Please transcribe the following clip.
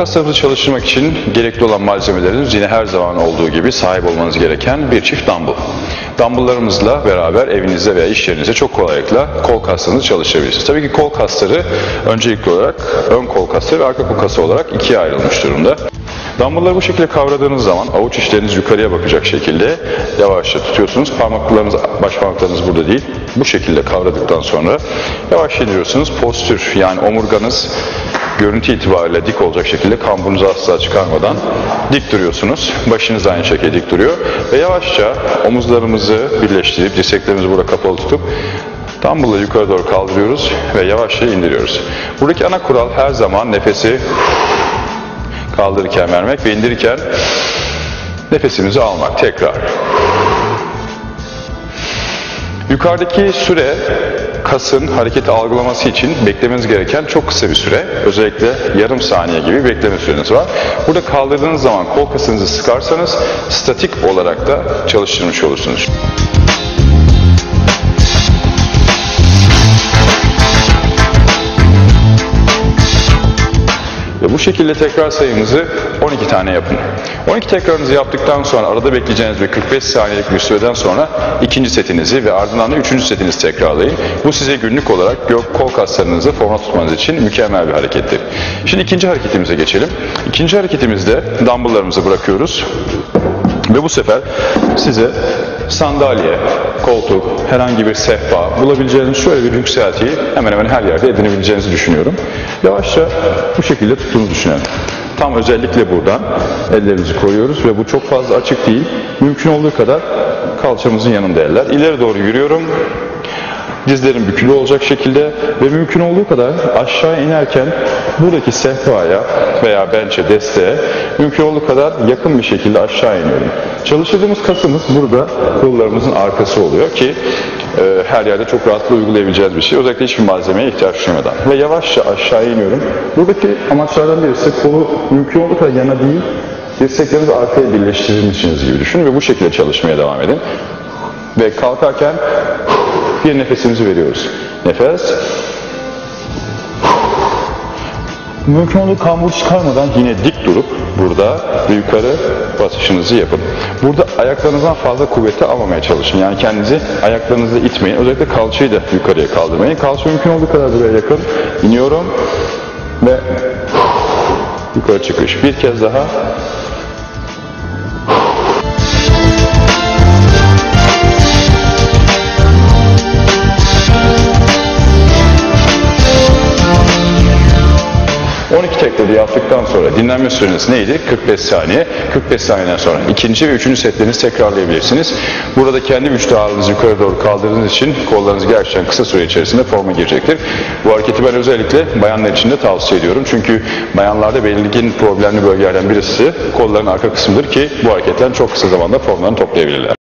kaslarınızı çalıştırmak için gerekli olan malzemeleriniz yine her zaman olduğu gibi sahip olmanız gereken bir çift dumbbell. Dumbbelllarımızla beraber evinizde veya iş yerinizde çok kolaylıkla kol kaslarınızı çalıştırabilirsiniz. Tabii ki kol kasları öncelikli olarak ön kol kasları ve arka kol kası olarak ikiye ayrılmış durumda. Dumbbellları bu şekilde kavradığınız zaman avuç içleriniz yukarıya bakacak şekilde yavaşça tutuyorsunuz. Parmaklarınız, baş parmaklarınız burada değil. Bu şekilde kavradıktan sonra yavaş indiriyorsunuz. Postür yani omurganız görüntü itibariyle dik olacak şekilde kamburunuzu asla çıkarmadan dik duruyorsunuz. Başınız aynı şekilde dik duruyor. Ve yavaşça omuzlarımızı birleştirip dirseklerimizi burada kapalı tutup Dumbbell'ı yukarı doğru kaldırıyoruz ve yavaşça indiriyoruz. Buradaki ana kural her zaman nefesi kaldırırken vermek ve indirirken nefesimizi almak. Tekrar. Yukarıdaki süre kasın hareketi algılaması için beklemeniz gereken çok kısa bir süre. Özellikle yarım saniye gibi bekleme süreniz var. Burada kaldırdığınız zaman kol kasınızı sıkarsanız statik olarak da çalıştırmış olursunuz. Bu şekilde tekrar sayımızı 12 tane yapın. 12 tekrarınızı yaptıktan sonra arada bekleyeceğiniz ve 45 saniyelik bir süreden sonra ikinci setinizi ve ardından da üçüncü setinizi tekrarlayın. Bu size günlük olarak gök kol kaslarınızı forma tutmanız için mükemmel bir harekettir. Şimdi ikinci hareketimize geçelim. İkinci hareketimizde dumbbelllarımızı bırakıyoruz. Ve bu sefer size sandalye, koltuk, herhangi bir sehpa bulabileceğiniz şöyle bir yükseltiyi hemen hemen her yerde edinebileceğinizi düşünüyorum. Yavaşça bu şekilde tuttuğunuzu düşünelim. Tam özellikle buradan ellerimizi koyuyoruz ve bu çok fazla açık değil. Mümkün olduğu kadar kalçamızın yanında eller. İleri doğru yürüyorum. Dizlerim bükülü olacak şekilde ve mümkün olduğu kadar aşağı inerken buradaki sehpaya veya bençe desteğe mümkün olduğu kadar yakın bir şekilde aşağı iniyorum. Çalıştırdığımız kasımız burada kollarımızın arkası oluyor ki e, her yerde çok rahatlıkla uygulayabileceğiz bir şey. Özellikle hiçbir malzemeye ihtiyaç duymadan. Ve yavaşça aşağı iniyorum. Buradaki amaçlardan birisi kolu mümkün olduğu kadar yana değil, dirseklerinizi arkaya birleştirmişsiniz gibi düşünün ve bu şekilde çalışmaya devam edin. Ve kalkarken bir nefesimizi veriyoruz. Nefes. Mümkün olduğu kambur çıkarmadan yine dik durup burada ve yukarı basışınızı yapın. Burada ayaklarınızdan fazla kuvveti almamaya çalışın. Yani kendinizi ayaklarınızla itmeyin. Özellikle kalçayı da yukarıya kaldırmayın. Kalça mümkün olduğu kadar buraya yakın. İniyorum ve yukarı çıkış. Bir kez daha 12 tekrarı yaptıktan sonra dinlenme süreniz neydi? 45 saniye. 45 saniyeden sonra ikinci ve üçüncü setlerinizi tekrarlayabilirsiniz. Burada kendi vücut ağırlığınızı yukarı doğru kaldırdığınız için kollarınız gerçekten kısa süre içerisinde forma girecektir. Bu hareketi ben özellikle bayanlar için de tavsiye ediyorum. Çünkü bayanlarda belirgin problemli bölgelerden birisi kolların arka kısmıdır ki bu hareketten çok kısa zamanda formlarını toplayabilirler.